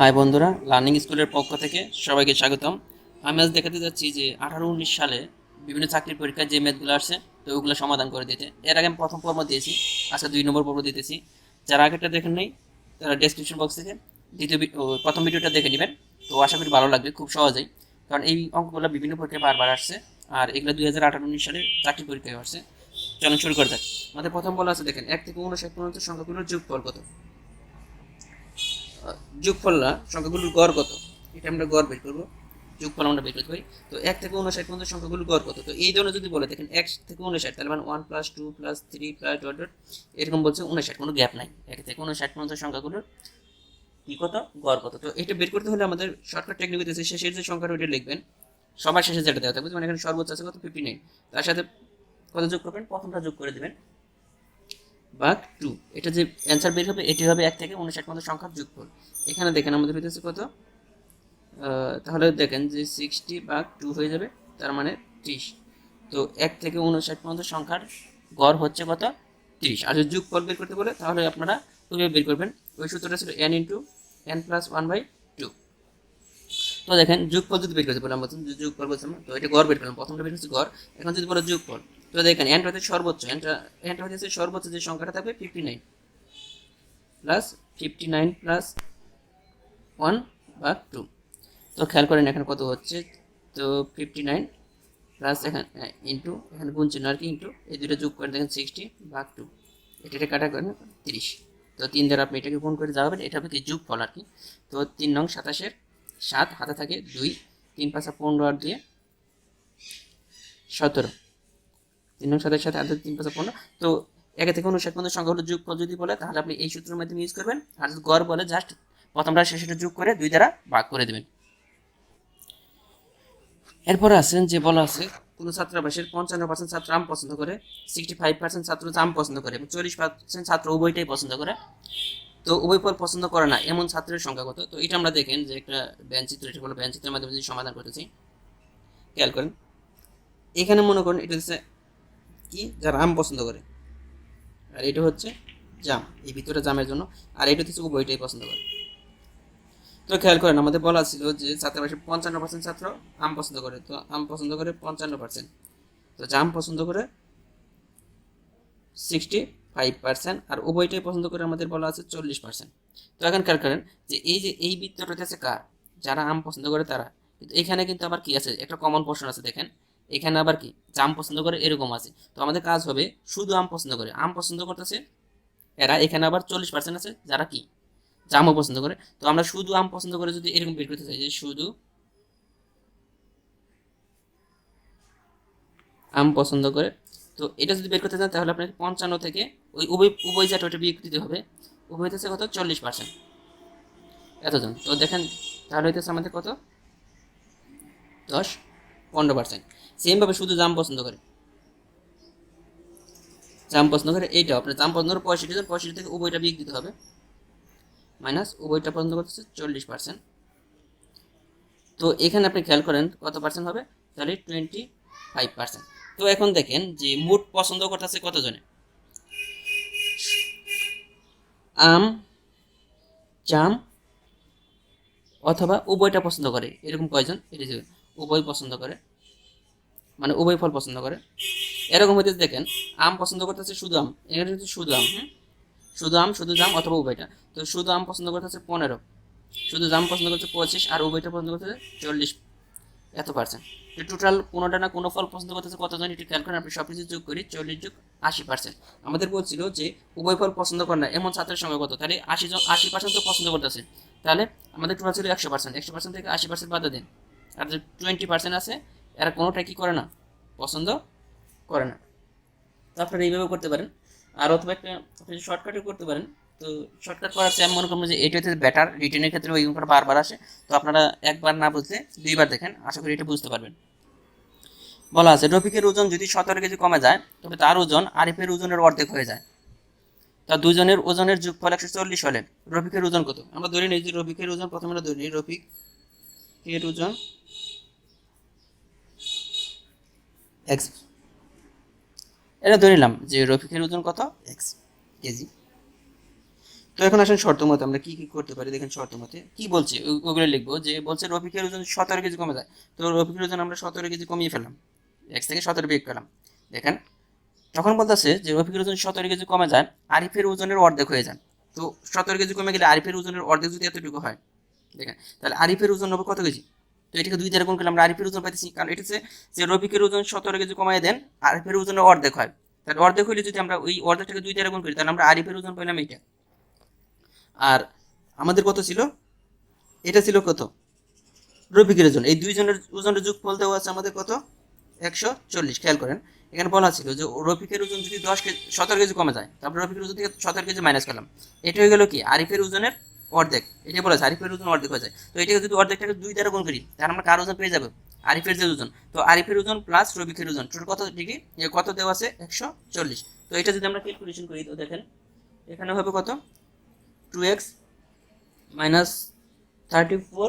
High বন্ধুরা learning স্কুলের পক্ষ থেকে সবাইকে স্বাগতম। আমি আজ দেখাতে যাচ্ছি যে আঠারো উনিশ সালে বিভিন্ন চাকরির পরীক্ষায় যে ম্যাথগুলো আসছে, তো ওগুলো সমাধান করে দিতে। এর আগে আমি প্রথম পর্ব দিয়েছি, আজকে দুই নম্বর পর্ব দিতেছি। যারা আগেরটা দেখেন নেই, তারা ডেসক্রিপশন বক্স থেকে দ্বিতীয় প্রথম ভিডিওটা দেখে নেবেন। তো আশা করি ভালো লাগবে, খুব সহজেই। কারণ এই অঙ্কগুলো বিভিন্ন পরীক্ষায় বারবার আসছে, আর এগুলো দুই হাজার আঠারো উনিশ সালে চাকরি পরীক্ষায় আসছে। চলুন শুরু করে যাক। আমাদের প্রথম বলা আছে, দেখেন, এক থেকে উনষাট পর্যন্ত সংখ্যাগুলোর যোগফল কত? যোগফলটা সংখ্যাগুলোর গড় কত? এটা আমরা গড় বের করব। যোগফল আমরা বের করতে পারি। তো এক থেকে উনষাট পর্যন্ত সংখ্যাগুলোর গড় কত? তো এই ধরনের যদি বলে দেখেন, এক থেকে উনষাট, তাহলে মানে one plus two plus three plus dot dot এরকম বলছে উনষাট, কোনো গ্যাপ নাই। এক থেকে উনষাট পর্যন্ত সংখ্যাগুলোর কি কত? গড় কত? তো এটা বের করতে হলে আমাদের শর্টকাট টেকনিক হইতেছে, শেষের যে সংখ্যাটা ওইটা লিখবেন। সবার শেষে যেটা দেওয়া থাকবে মানে এখানে সর্বোচ্চ আছে কত? ফিফটি নাইন তার সাথে কত যোগ করবেন? প্রথমটা যোগ করে দেবেন? ভাগ টু, এটা যে অ্যান্সার বের হবে, এটি হবে এক থেকে উনষাট পর্যন্ত সংখ্যার যোগফল। এখানে দেখেন আমাদের হইতেছে কত? তাহলে দেখেন যে সিক্সটি ভাগ টু হয়ে যাবে, তার মানে ত্রিশ। তো এক থেকে উনষাট পর্যন্ত সংখ্যার গড় হচ্ছে কত? ত্রিশ। আর যদি যোগফল বের করতে বলে, তাহলে আপনারা ওইভাবে বের করবেন। ওই সূত্রটা ছিল N into N plus one by two তো দেখেন, যোগফল যদি বের করতে বলে, আমরা প্রথম যোগফল বলছিলাম তো এটা গড় বের করলাম। প্রথমটা বের হচ্ছে গড়। এখন যদি বলো যোগফল তো দেখেন এনটা হচ্ছে সর্বোচ্চ এনটা হচ্ছে সর্বোচ্চ যে সংখ্যাটা থাকবে fifty nine plus fifty nine plus one বা টু তো খেয়াল করেন এখানে কত হচ্ছে, তো ফিফটি নাইন প্লাস এখানে ইন্টু এখানে গুণ চিহ্ন আর কি ইন্টু এই দুটো যোগ করে দেখেন সিক্সটি ভাগ টু এটা এটা কাটা করেন তিরিশ। তো তিন দ্বারা আপনি এটাকে গুণ করে যাবেন এটা হবে কি যোগ ফল আর কি। তো তিন নং সাতাশের সাত, হাতে থাকে দুই, তিন পাঁচা পনেরো আর দিয়ে সতেরো। তিন নং সাতের সাথে হাতে তিন পাঁচা পনেরো তো একে থেকে উনষাট পর্যন্ত সংখ্যা হলো যোগফল যদি বলে, তাহলে আপনি এই সূত্রের মাধ্যমে ইউজ করবেন। আর গড় বলে জাস্ট প্রথমটা শেষেটা যোগ করে দুই দ্বারা ভাগ করে দেবেন। এরপরে আছেন যে বলা আছে, কোনো ছাত্রাবাসের পঞ্চান্ন পার্সেন্ট ছাত্র আম পছন্দ করে সিক্সটি ফাইভ পার্সেন্ট ছাত্র জাম পছন্দ করে, এবং চল্লিশ পার্সেন্ট ছাত্র উভয়টাই পছন্দ করে। তো উভয় পর পছন্দ করে না, এমন ছাত্রের সংখ্যা কত? তো এটা আমরা দেখেন যে একটা ব্যান চিত্র এটা হলো ব্যান চিত্রের মাধ্যমে যদি সমাধান করতেছি খেয়াল করেন। এখানে মনে করেন এটা হচ্ছে কি? যারা আম পছন্দ করে। আর এটা হচ্ছে জাম, এই ভিতরে জামের জন্য। আর এটা হচ্ছে উভয়টাই পছন্দ করে। তো খেয়াল করেন, আমাদের বলা ছিল যে ছাত্রাবাসে পঞ্চান্ন পার্সেন্ট ছাত্র আম পছন্দ করে। তো আম পছন্দ করে পঞ্চান্ন পার্সেন্ট তো জাম পছন্দ করে সিক্সটি ফাইভ পার্সেন্ট আর উভয়টাই পছন্দ করে আমাদের বলা আছে চল্লিশ পার্সেন্ট তো এখন খেয়াল করেন যে এই যে এই বৃত্তটা হচ্ছে কার? যারা আম পছন্দ করে তারা। কিন্তু এখানে কিন্তু আবার কি আছে? একটা কমন পোর্শন আছে, দেখেন। এখানে আবার কি? জাম পছন্দ করে এরকম আছে। তো আমাদের কাজ হবে শুধু আম পছন্দ করে। আম পছন্দ করতেছে এরা। এখানে আবার চল্লিশ পার্সেন্ট আছে যারা কি? জামও পছন্দ করে। তো আমরা শুধু আম পছন্দ করে যদি এরকম বের করতে চাই যে শুধু আম পছন্দ করে। তো এটা যদি বের করতে চান তাহলে আপনাকে পঞ্চান্ন থেকে ওই উভয় উভয় জাত ওটা বিয়োগ দিতে হবে। উভয় হইতেছে কত? চল্লিশ পার্সেন্ট এতজন। তো দেখেন, তাহলে হইতেছে আমাদের কত? দশ। পনেরো পার্সেন্ট সেমভাবে শুধু জাম পছন্দ করে। জাম পছন্দ করে এইটা আপনার জাম পছন্দ করে পঁয়ষট্টি জন পঁয়ষট্টি থেকে উভয়টা বিয়োগ দিতে হবে। মাইনাস উভয়টা পছন্দ করতেছে চল্লিশ পার্সেন্ট তো এখানে আপনি খেয়াল করেন কত পার্সেন্ট হবে? তাহলে টোয়েন্টি ফাইভ পার্সেন্ট তো এখন দেখেন যে মোট পছন্দ করতেছে কতজনে? আম, জাম, অথবা উভয়টা পছন্দ করে। এরকম কয়জন? এটা উভয় পছন্দ করে। মানে উভয় ফল পছন্দ করে। এরকম হইতে দেখেন, আম পছন্দ করতেছে শুধু আম। এখানে হচ্ছে শুধু আম হ্যাঁ? শুধু আম, শুধু জাম অথবা উভয়টা। তো শুধু আম পছন্দ করতেছে পনেরো। শুধু জাম পছন্দ করছে পঁচিশ আর উভয়টা পছন্দ করতেছে চল্লিশ। এত পার্সেন্ট তো টোটাল কোনোটা না কোনো ফল পছন্দ করতেছে কতজন একটু খেয়াল করেন, আপনি সব কিছু যোগ করি চল্লিশ যোগ আশি পার্সেন্ট আমাদের বলছিল যে উভয় ফল পছন্দ করে না, এমন ছাত্রের সংখ্যা কত? তাহলে আশি জন, আশি পার্সেন্ট তো পছন্দ করতেছে। তাহলে আমাদের টোটাল ছিল একশো পার্সেন্ট একশো পার্সেন্ট থেকে আশি পার্সেন্ট বাদ দিন। আর যে টোয়েন্টি পার্সেন্ট আছে, এরা কোনোটাই কি করে না? পছন্দ করে না। তো আপনারা এইভাবে করতে পারেন। আর অথবা একটা আপনি শর্টকাটে করতে পারেন, তো শর্টকাট করার চেয়ে আমি মনে করব যে হচ্ছে বেটার রিটার্নের ক্ষেত্রে ওই অঙ্কটা বারবার আসে। তো আপনারা একবার না বুঝলে দুইবার দেখেন, আশা করি এটা বুঝতে পারবেন। বলা আছে, রফিকের ওজন যদি সতেরো কেজি কমে যায়, তবে তার ওজন আরিফের ওজনের অর্ধেক হয়ে যায়। তা দুজনের ওজনের যোগফল একশো চল্লিশ হলে রফিকের ওজন কত? আমরা ধরে নিই যে রফিকের ওজন, প্রথমে ধরে নিই রফিক এর ওজন। এক্স এটা ধরে নিলাম যে রফিকের ওজন কত? এক্স কেজি তো এখন আসেন শর্ত মতে, আমরা কি কি করতে পারি? দেখেন শর্ত মতে, কি বলছে? ওগুলো লিখব যে বলছে রফিকের ওজন সতেরো কেজি কমে যায়। তো রফিকের ওজন আমরা সতেরো কেজি কমিয়ে ফেললাম। এক্স থেকে সতেরো বিয়োগ করলাম। দেখেন, তখন বলতেছে যে রফিকের ওজন সতেরো কেজি কমে যায়, আরিফের ওজনের অর্ধেক হয়ে যান তো সতেরো কেজি কমে গেলে আরিফের ওজনের অর্ধেক যদি এতটুকু হয়, দেখেন, তাহলে আরিফের ওজন হবে কত কেজি তো এটাকে দুই দ্বারা গুণ করলে আমরা আরিফের ওজন পাইতেছি, কারণ এটা হচ্ছে যে রফিকের ওজন সতেরো কেজি কমাই দেন আরিফের ওজনের অর্ধেক হয়। তাহলে অর্ধেক হইলে যদি আমরা ওই অর্ধেকটাকে দুই দ্বারা গুণ করি, তাহলে আমরা আরিফের ওজন পাইলাম এটা আর আমাদের কত ছিল? এটা ছিল কত? রফিকের ওজন। এই দুইজনের ওজনের যোগফল দেওয়া আছে আমাদের কত? একশো চল্লিশ। খেয়াল করেন, এখানে বলা ছিল যে রফিকের ওজন যদি দশ কেজি সতেরো কেজি কমে যায়, তারপরে রফিকের ওজন থেকে সতেরো কেজি মাইনাস করলাম। এটা হয়ে গেল কি? আরিফের ওজনের অর্ধেক। এটা বলেছে, আরিফের ওজন অর্ধেক হয়ে যায়। তো এটাকে যদি অর্ধেকটাকে দুই দ্বারা গুণ করি, তাহলে আমরা কার ওজন পেয়ে যাব? আরিফের যে ওজন। তো আরিফের ওজন প্লাস রবিকের ওজন। টোটাল কত ডিগ্রি কত দেওয়া আছে? একশো চল্লিশ। তো এটা যদি আমরা ক্যালকুলেশন করি, তো দেখেন, এখানে হবে কত? Two X minus thirty four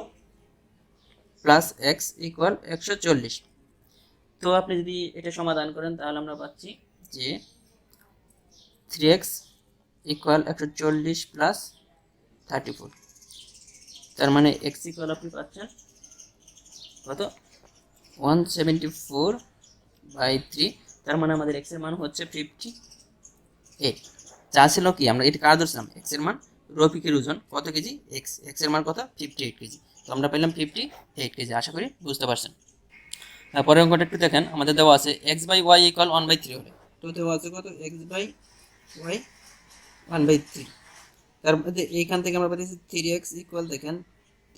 plus X equal একশো চল্লিশ। তো আপনি যদি এটা সমাধান করেন, তাহলে আমরা পাচ্ছি যে থ্রি এক্স ইকুয়াল একশো চল্লিশ প্লাস থার্টি ফোর তার মানে এক্স ইকুয়াল আপনি পাচ্ছেন কত? One seventy four by three তার মানে আমাদের এক্সের মান হচ্ছে ফিফটি এইট যা ছিল কি? আমরা এটা কার ধরছিলাম? এক্সের মান রফিকের ওজন। কত কেজি? এক্স এক্সের মান কত? Fifty eight kg. তো আমরা পেলাম ফিফটি এইট কেজি। আশা করি বুঝতে পারছেন। পরের অঙ্কটা একটু দেখেন। আমাদের দেওয়া আছে x by y equal one by three হলে। তো দেওয়া আছে কত? X by y one by three তার মধ্যে এইখান থেকে আমরা পাচ্ছি থ্রি এক্স ইকুয়াল দেখেন,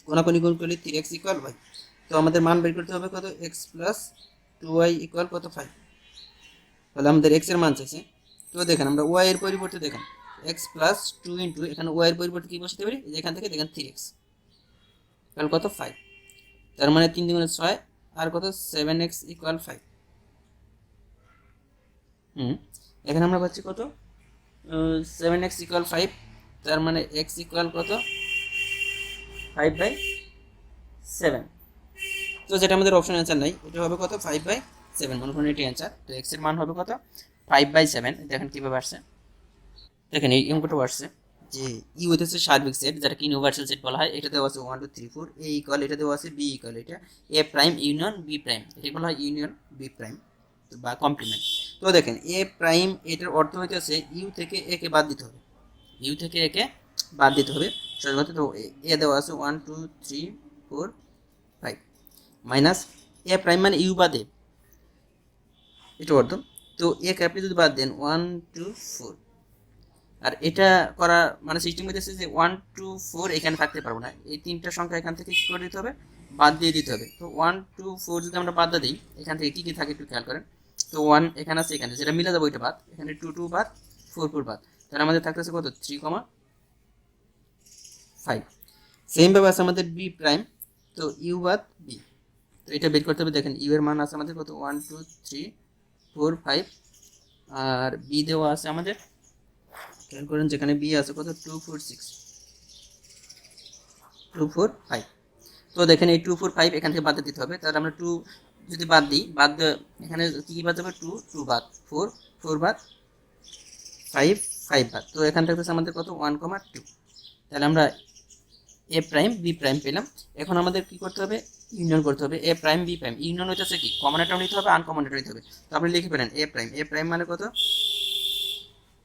কোনাকুনি গুণ করলে থ্রি এক্স ইকুয়াল ওয়াই তো আমাদের মান বের করতে হবে কত? X plus two y equal কত? ফাইভ তাহলে আমাদের এক্সের মান চাইছে। তো দেখেন, আমরা ওয়াই এর পরিবর্তে দেখেন এক্স প্লাস টু ইন্টু এখানে ওয়াই এর পরিবর্তে কি বসাতে পারি? এখান থেকে দেখেন থ্রি এক্স তাহলে কত? ফাইভ তার মানে তিন দুগুণে ছয়, আর কত? সেভেন এক্স ইকুয়াল ফাইভ হুম, এখানে আমরা পাচ্ছি কত? সেভেন এক্স ইকুয়াল ফাইভ তার মানে এক্স ইকুয়াল কত? ফাইভ বাই সেভেন তো যেটা আমাদের অপশন অ্যান্সার নাই, এটা হবে কত? ফাইভ বাই সেভেন মনে করেন এটি অ্যান্সার তো এক্সের মান হবে কত? ফাইভ বাই সেভেন দেখেন কীভাবে আসছে। দেখেন এই অঙ্কটাও আসছে যে ই হইতেছে সার্বিক সেট যেটাকে ইউনিভার্সাল সেট বলা হয়, এটা দেওয়া আছে one two three four A equal এটা দেওয়া আছে বি ইকুয়াল এটা A prime union B prime এটা বলা হয় ইউনিয়ন বি প্রাইম বা কমপ্লিমেন্ট তো দেখেন এ প্রাইম এটার অর্থ হইতেছে ইউ থেকে এ কে বাদ দিতে হবে। ইউ থেকে একে বাদ দিতে হবে। সর্বত তো এ দেওয়া আছে one two three four five minus A prime মানে ইউ বাদে। এটা অর্থ। তো এ আপনি যদি বাদ দেন ওয়ান টু ফোর আর এটা করা মানে সিস্টেম হইতেছে যে ওয়ান টু ফোর এখানে থাকতে পারব না। এই তিনটা সংখ্যা এখান থেকে কী করে দিতে হবে? বাদ দিয়ে দিতে হবে। তো ওয়ান টু ফোর যদি আমরা বাদ দিই, এখান থেকে কী থাকে একটু খেয়াল করেন। তো ওয়ান এখানে আছে, এখানে যেটা মিলে যাব ওইটা বাদ। এখানে টু টু বাদ ফোর ফোর বাদ। তাহলে আমাদের থাকতেছে কত? থ্রি কমা ফাইভ সেমভাবে আছে আমাদের বি প্রাইম তো ইউ বাদ বি তো এটা বের করতে হবে, দেখেন ইউ এর মান আছে আমাদের কত? One two three four five আর বি দেওয়া আছে আমাদের, খেয়াল করেন যেখানে বি আছে কত? Two four six two four five তো দেখেন এই টু ফোর ফাইভ এখান থেকে বাদ দিতে হবে, তাহলে আমরা টু যদি বাদ দিই, বাদ এখানে কী কী বাদ যাবে টু টু বাদ। ফোর ফোর বাদ। ফাইভ ফাইভ বাদ তো এখান থেকে হচ্ছে আমাদের কত? ওয়ান কমা টু তাহলে আমরা এ প্রাইম বি প্রাইম পেলাম। এখন আমাদের কি করতে হবে? ইউনিয়ন করতে হবে। A prime B prime union হইতেছে কি? কমনেটাও নিতে হবে আনকমনেটাও নিতে হবে। তো আপনি লিখে পেলেন এ প্রাইম এ প্রাইম মানে কত?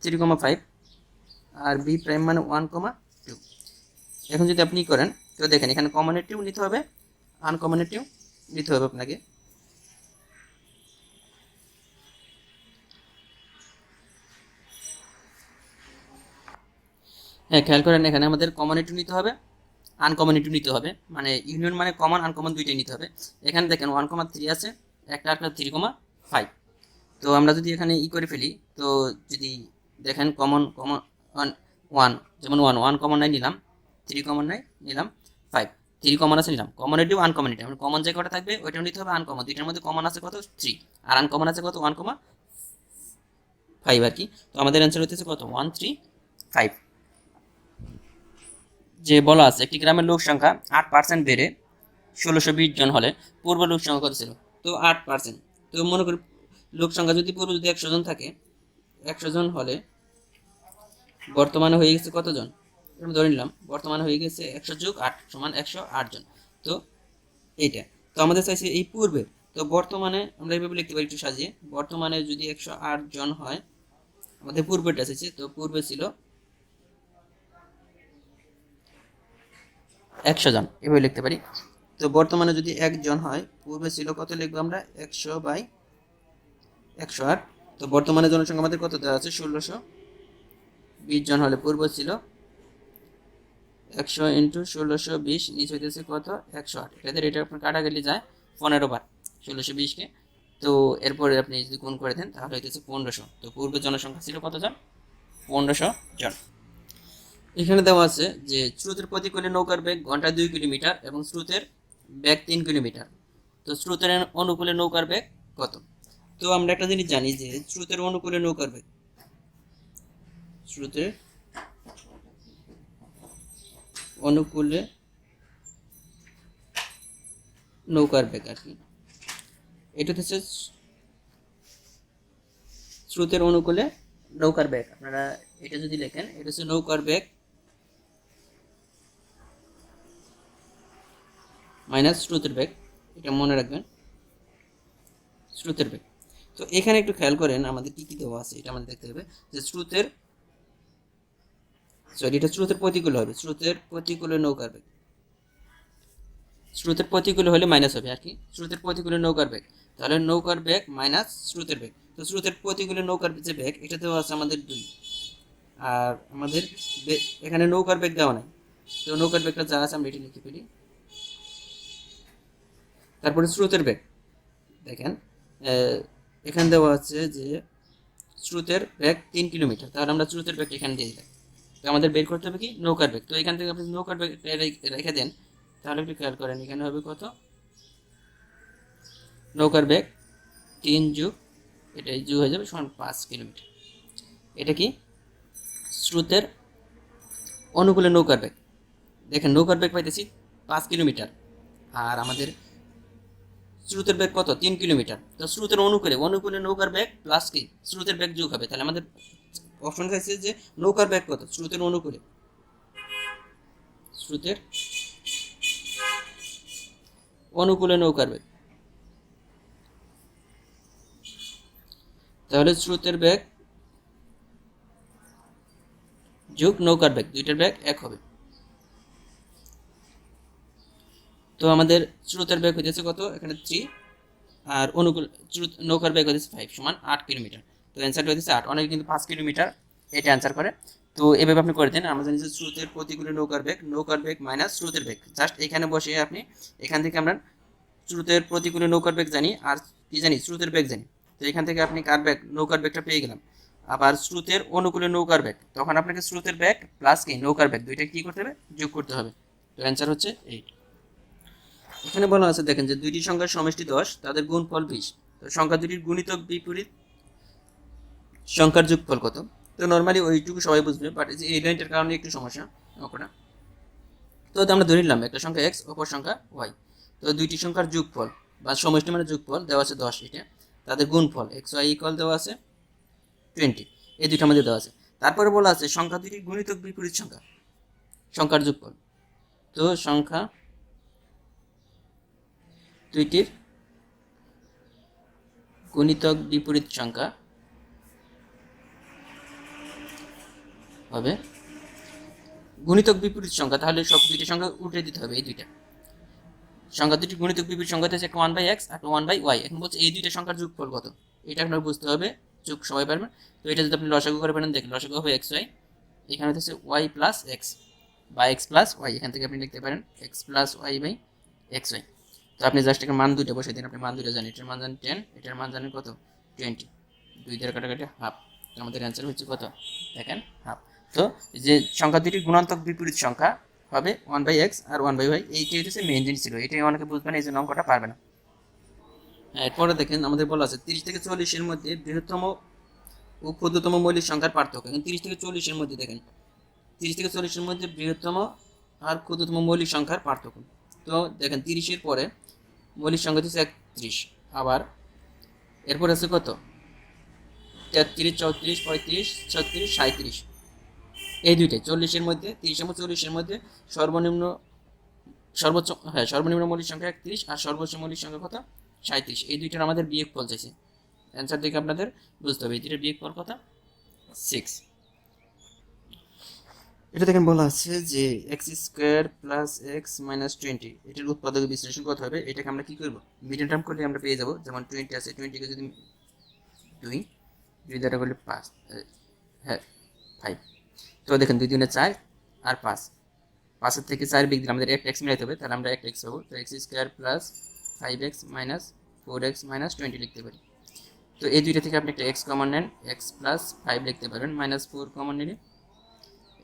থ্রি কমা ফাইভ আর বি প্রাইম মানে ওয়ান কমা টু এখন যদি আপনি করেন, তো দেখেন এখানে কমনেটিভ নিতে হবে আনকমনেটিভ নিতে হবে আপনাকে। হ্যাঁ খেয়াল করেন, এখানে আমাদের কমনেটিভ নিতে হবে আনকমনেটিভ নিতে হবে। মানে ইউনিয়ন মানে কমন আনকমন দুইটাই নিতে হবে। এখানে দেখেন ওয়ান কমা থ্রি আছে, একটা একটা থ্রি কমা ফাইভ তো আমরা যদি এখানে ই করে ফেলি, তো যদি দেখেন কমন কমন ওয়ান যেমন ওয়ান ওয়ান কমন নাই নিলাম থ্রি কমন নাই নিলাম ফাইভ থ্রি কমন আছে নিলাম কমনেটিভ আনকমনেটিভ আমরা কমন যে কটা থাকবে, ওইটাও নিতে হবে আনকমন দুইটার মধ্যে কমন আছে কত? থ্রি আর আনকমন আছে কত? ওয়ান কমা ফাইভ আর কি। তো আমাদের অ্যান্সার হতেছে কত? ওয়ান থ্রি ফাইভ যে বলা আছে, একটি গ্রামের লোক সংখ্যা আট পার্সেন্ট বেড়ে ষোলোশো বিশ জন হলে পূর্ব লোক সংখ্যা কত ছিল? তো আট পার্সেন্ট তো মনে করি লোক সংখ্যা যদি পূর্ব যদি একশো জন থাকে, একশো জন হলে বর্তমানে হয়ে গেছে কতজন আমরা ধরে নিলাম, বর্তমানে হয়ে গেছে একশো যোগ আট সমান একশো আট জন। তো এইটা। তো আমাদের চাইছে এই পূর্বে। তো বর্তমানে আমরা এইভাবে লিখতে পারি একটু সাজিয়ে, বর্তমানে যদি একশো আট জন হয়, আমাদের পূর্বেটা এসেছে তো পূর্বে ছিল একশো জন, এভাবে লিখতে পারি। তো বর্তমানে যদি একজন হয়, পূর্বে ছিল কত লিখব আমরা? একশো বাই একশো আট। তো বর্তমানে জনসংখ্যা আমাদের কত দেওয়া আছে? ষোলোশো। বিশ জন হলে পূর্ব ছিল একশো ইন্টু ষোলোশো বিশ, নিচ হইতেছে কত? একশো আট। এটাতে এটা আপনার কাটা গেলে যায় পনেরো বার, ষোলোশো বিশকে তো এরপরে আপনি যদি গুণ করে দেন, তাহলে হইতেছে পনেরোশো। তো পূর্বে জনসংখ্যা ছিল কত জন পনেরোশো জন। এখানে দেওয়া আছে যে স্রোতের প্রতিকূলে নৌকার বেগ ঘণ্টা দুই কিলোমিটার এবং স্রোতের বেগ তিন কিলোমিটার। তো স্রোতের অনুকূলে নৌকার বেগ কত? তো আমরা একটা জিনিস জানি যে স্রোতের অনুকূলে নৌকার বেগ স্রোতের অনুকূলে নৌকার বেগ আর কি। এটা হচ্ছে স্রোতের অনুকূলে নৌকার বেগ। আপনারা এটা যদি লেখেন, এটা হচ্ছে নৌকার বেগ মাইনাস স্রোতের বেগ, এটা মনে রাখবেন স্রোতের বেগ। তো এখানে একটু খেয়াল করেন, আমাদের কি কি দেওয়া আছে, এটা আমাদের দেখতে হবে, যে স্রোতের সরি এটা স্রোতের প্রতিকূল হবে স্রোতের প্রতিকূলে নৌকার বেগ। স্রোতের প্রতিকূলে হলে মাইনাস হবে, আর কি? স্রোতের প্রতিকূলে নৌকার বেগ। তাহলে নৌকার বেগ মাইনাস স্রোতের বেগ। তো স্রোতের প্রতিকূলে নৌকার যে বেগ, এটা দেওয়া আছে আমাদের দুই। আর আমাদের এখানে নৌকার বেগ দেওয়া নাই। তো নৌকার বেগটা যা আছে আমরা এটি লিখে ফেলি। তারপরে স্রোতের বেগ। দেখেন এখানে দেওয়া আছে যে স্রোতের বেগ তিন কিলোমিটার। তাহলে আমরা স্রোতের বেগ এখানে দিয়ে দিলাম। তো আমাদের বের করতে হবে কি? নৌকার বেগ। তো এখান থেকে আপনি নৌকার বেগ রেখে দেন, তাহলে একটু খেয়াল করেন, এখানে হবে কত? নৌকার বেগ তিন যুগ, এটা যুগ হয়ে যাবে সমান পাঁচ কিলোমিটার। এটা কি? স্রোতের অনুকূলে নৌকার বেগ। দেখেন, নৌকার বেগ পাইতেছি পাঁচ কিলোমিটার। আর আমাদের স্রোতের বেগ কত? তিন কিলোমিটার। তো স্রোতের অনুকূলে অনুকূলে নৌকার বেগ প্লাস কি? স্রোতের বেগ যোগ হবে। তাহলে আমাদের অপশন চাইছে যে নৌকার বেগ কত? স্রোতের অনুকূলে। স্রোতের অনুকূলে নৌকার বেগ। তাহলে স্রোতের বেগ যোগ নৌকার বেগ। দুইটার বেগ এক হবে। তো আমাদের স্রোতের বেগ হইতেছে কত? এখানে থ্রি আর অনুকূল স্রোত- নৌকার বেগ হইতেছে ফাইভ সমান আট কিলোমিটার। তো অ্যান্সারটা হইতেছে আট। অনেকে কিন্তু পাঁচ কিলোমিটার এটা অ্যান্সার করে। তো এভাবে আপনি করে দেন। আমরা জানি যে স্রোতের প্রতিকূলে নৌকার বেগ নৌকার বেগ মাইনাস স্রোতের বেগ। জাস্ট এখানে বসে আপনি, এখান থেকে আমরা স্রোতের প্রতিকূলে নৌকার বেগ জানি, আর কি জানি? স্রোতের বেগ জানি। তো এখান থেকে আপনি কার বেগ? নৌকার বেগটা পেয়ে গেলাম। আবার স্রোতের অনুকূলে নৌকার বেগ। তখন আপনাকে স্রোতের বেগ প্লাস কি? নৌকার বেগ। দুইটা কি করতে হবে? যোগ করতে হবে। তো অ্যান্সার হচ্ছে এইট এখানে বলা আছে, দেখেন যে দুইটি সংখ্যার সমষ্টি দশ, তাদের গুণফল বিশ। তো সংখ্যা দুটির গুণিতক বিপরীত সংখ্যার যোগফল কত? তো নর্মালি ওইটুকু সবাই বুঝবে বাট এই লাইনটার কারণে একটু সমস্যা অঙ্কটা তো আমরা ধরে নিলাম, একটা সংখ্যা এক্স অপর সংখ্যা ওয়াই তো দুইটি সংখ্যার যোগফল, বা সমষ্টি মানে যোগফল দেওয়া আছে দশ, এটা। তাদের গুণফল এক্স ওয়াই ইকুয়াল দেওয়া আছে টোয়েন্টি এই দুইটা মধ্যে দেওয়া আছে। তারপরে বলা আছে, সংখ্যা দুটির গুণিতক বিপরীত সংখ্যা, সংখ্যার যোগফল। তো সংখ্যা দুইটির গুণিতক বিপরীত সংখ্যা হবে। গুণিতক বিপরীত সংখ্যা, তাহলে সব দুইটা সংখ্যা উল্টে দিতে হবে, এই দুইটা। সংখ্যা দুটি গুণিতক বিপরীত সংখ্যা হচ্ছে একটা ওয়ান বাই এক্স একটা ওয়ান বাই ওয়াই এখন বলছে এই দুইটা সংখ্যার যোগফল কত? এটা আপনার বুঝতে হবে, যোগ সবাই পারবেন। তো এটা যদি আপনি লসাগু করে পারেন দেখেন লসাগু হবে এক্স ওয়াই এখানে হচ্ছে ওয়াই প্লাস এক্স বা এক্স প্লাস ওয়াই এখান থেকে আপনি লিখতে পারেন x plus y by x y তো আপনি জাস্ট এখানে মান দুইটা বসে দিন। আপনি মান দুইটা জানেন। এটার মান জানেন টেন এটার মান জানেন কত? টোয়েন্টি দুই দিয়ে কাটাকাটি হাফ আমাদের অ্যান্সার হচ্ছে কত? দেখেন হাফ তো যে সংখ্যা দুটির গুণান্তক বিপরীত সংখ্যা হবে ওয়ান বাই এক্স আর ওয়ান বাই ওয়াই এইটাই হচ্ছে মেন জিনিস ছিল। এটাই অনেকে বুঝবে না, এই জন্য অঙ্কটা পারবে না। এরপরে দেখেন, আমাদের বলা আছে তিরিশ থেকে চল্লিশের মধ্যে বৃহত্তম ও ক্ষুদ্রতম মৌলিক সংখ্যার পার্থক্য। এখন তিরিশ থেকে চল্লিশের মধ্যে দেখেন। তিরিশ থেকে চল্লিশের মধ্যে বৃহত্তম আর ক্ষুদ্রতম মৌলিক সংখ্যার পার্থক্য। তো দেখেন তিরিশের পরে মৌলিক সংখ্যা হচ্ছে একত্রিশ। আবার এরপর আছে কত? তেত্রিশ, চৌত্রিশ, পঁয়ত্রিশ, ছত্রিশ সাঁত্রিশ এই দুইটাই, চল্লিশের মধ্যে, তিরিশ এবং চল্লিশের মধ্যে সর্বনিম্ন, সর্বোচ্চ হ্যাঁ সর্বনিম্ন মৌলিক সংখ্যা একত্রিশ আর সর্বোচ্চ মৌলিক সংখ্যা কত? সাঁত্রিশ এই দুইটার আমাদের বিয়োগ ফল চাইছে। অ্যান্সার দেখে আপনাদের বুঝতে হবে, এই দুইটার বিয়োগ ফল কত? সিক্স। এটা দেখেন বলা আছে যে x square plus x minus twenty এটার উৎপাদক বিশ্লেষণ করতে হবে। এটাকে আমরা কী করব? মিডিয়াম টার্ম করলে আমরা পেয়ে যাব। যেমন টোয়েন্টি আছে টোয়েন্টিকে যদি দুই দুই দ্বারা করলে পাঁচ হ্যাঁ ফাইভ তো দেখেন দুই দিনে চার আর পাঁচ। পাঁচের থেকে চার বিগ দিলে আমাদের একটা এক্স মিলাইতে হবে, তাহলে আমরা একটা এক্স পাবো। তো x square plus five x minus four x minus twenty লিখতে পারি। তো এই দুইটা থেকে আপনি একটা এক্স কমন নেন এক্স প্লাস ফাইভ লিখতে পারবেন মাইনাস ফোর কমন নিলে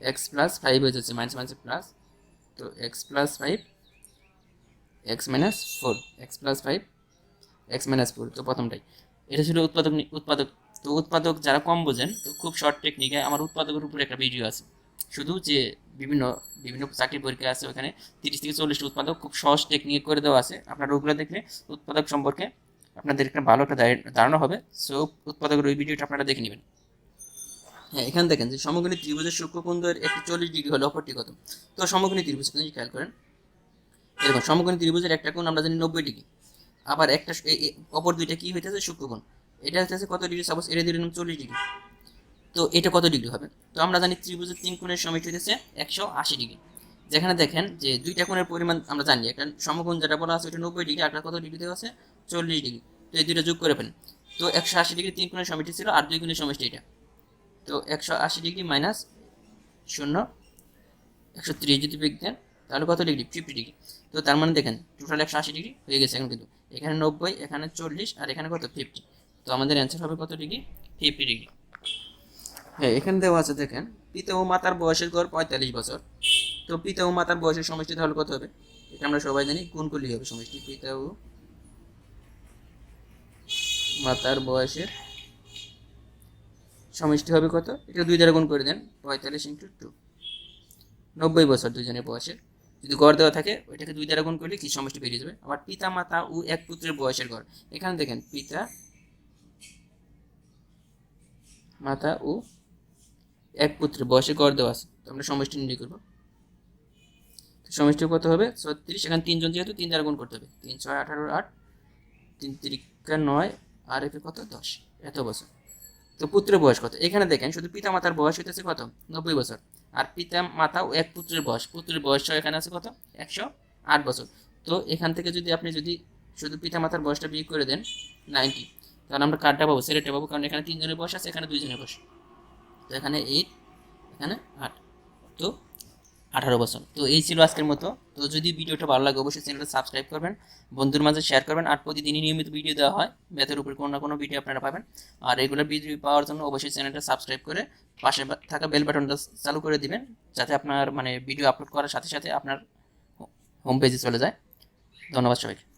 এক্স প্লাস ফাইভ হয়ে যাচ্ছে মাইনাস মাইনাস প্লাস তো x plus five x minus four x plus five x minus four তো প্রথমটাই এটা ছিল উৎপাদক উৎপাদক। তো উৎপাদক যারা কম বোঝেন, তো খুব শর্ট টেকনিকে আমার উৎপাদকের উপরে একটা ভিডিও আছে। শুধু যে বিভিন্ন বিভিন্ন চাকরি পরীক্ষা আছে ওখানে, তিরিশ থেকে চল্লিশটা উৎপাদক খুব সহজ টেকনিক করে দেওয়া আছে। আপনারা ওগুলো দেখলে উৎপাদক সম্পর্কে আপনাদের একটা ভালো একটা ধার- ধারণা হবে। সো উৎপাদকের ওই ভিডিওটা আপনারা দেখে নেবেন। হ্যাঁ এখানে দেখেন যে সমকোণী ত্রিভুজের সূক্ষ্মকুণ্ডের একটি চল্লিশ ডিগ্রি হলে অপরটি কত? তো সমকোণী ত্রিভুজ আপনি খেয়াল করেন এরকম সমকোণী ত্রিভুজের একটা কোণ আমরা জানি নব্বই ডিগ্রি। আবার একটা অপর দুইটা কি হইতেছে? সূক্ষ্মকোণ। এটা হচ্ছে কত ডিগ্রি? সাপোজ এটা দিলাম চল্লিশ ডিগ্রি। তো এটা কত ডিগ্রি হবে? তো আমরা জানি ত্রিভুজের তিন কোণের সমষ্টি হইতেছে একশো আশি ডিগ্রি। যেখানে দেখেন যে দুইটা কোণের পরিমাণ আমরা জানি, একটা সমকোণ যেটা বলা আছে ওটা নব্বই ডিগ্রি একটা কত ডিগ্রি দেওয়া আছে? চল্লিশ ডিগ্রি। তো এই দুইটা যোগ করে ফেলেন। তো একশো আশি ডিগ্রি তিন কোণের সমষ্টি ছিল আর দুই কোণের সমষ্টি এটা। তো একশো আশি ডিগ্রি মাইনাস শূন্য, একশো ত্রিশ যদি বিগ দেন তাহলে কত ডিগ্রি? Fifty degree. তো তার মানে দেখেন টোটাল একশো আশি ডিগ্রি হয়ে গেছে এখন কিন্তু। এখানে নব্বই, এখানে চল্লিশ, আর এখানে কত? ফিফটি। তো আমাদের অ্যান্সার হবে কত ডিগ্রি? Fifty degree. হ্যাঁ এখানে দেওয়া আছে, দেখেন, পিতা ও মাতার বয়সের গড় পঁয়তাল্লিশ বছর। তো পিতা ও মাতার বয়সের সমষ্টি তাহলে কত হবে? এটা আমরা সবাই জানি কোন করলেই হবে সমষ্টি। পিতা ও মাতার বয়সের সমষ্টি হবে কত? এটা দুই দ্বারা গুণ করে দেন। পঁয়তাল্লিশ ইন্টু টু নব্বই বছর দুজনের বয়সের যদি গড় দেওয়া থাকে, ওইটাকে দুই দ্বারা গুণ করলে কি সমষ্টি বেরিয়ে যাবে? আবার পিতা মাতা ও এক পুত্রের বয়সের গড়। এখানে দেখেন, পিতা, মাতা ও এক পুত্রের বয়সের গড় দেওয়া আছে। তো আমরা সমষ্টি নির্ণয় করব। সমষ্টি কত হবে? ছত্রিশ। এখানে তিনজন যেহেতু, তিন দ্বারা গুণ করতে হবে। তিন, ছয়, আঠারো, আট। তিন তিরিকা নয় আর একে কত? দশ। এত বছর। তো পুত্রের বয়স কত? এখানে দেখেন, শুধু পিতা মাতার বয়স হইতেছে কত? নব্বই বছর। আর পিতা মাতাও এক পুত্রের বয়স। পুত্রের বয়স এখানে আছে কত? একশো আট বছর। তো এখান থেকে যদি আপনি যদি শুধু পিতা মাতার বয়সটা বিয়ে করে দেন, নাইনটি। তাহলে আমরা কার্ডটা পাবো, সেরেটটা পাবো, কারণ এখানে তিনজনের বয়স আছে, এখানে দুইজনের বয়স। তো এখানে এইট, এখানে আট। তো আঠারো বছর। তো এই ছিল আজকের মতো। তো যদি ভিডিওটা ভালো লাগে, অবশ্যই চ্যানেলটা সাবস্ক্রাইব করবেন, বন্ধুর মাঝে শেয়ার করবেন, আর প্রতিদিনই নিয়মিত ভিডিও দেওয়া হয়। ম্যাথের উপর কোনো না কোনো ভিডিও আপনারা পাবেন। আর রেগুলার ভিডিও পাওয়ার জন্য অবশ্যই চ্যানেলটা সাবস্ক্রাইব করে পাশে থাকা বেল বাটনটা চালু করে দিবেন, যাতে আপনার মানে ভিডিও আপলোড করার সাথে সাথে আপনার হোম পেজে চলে যায়। ধন্যবাদ সবাইকে।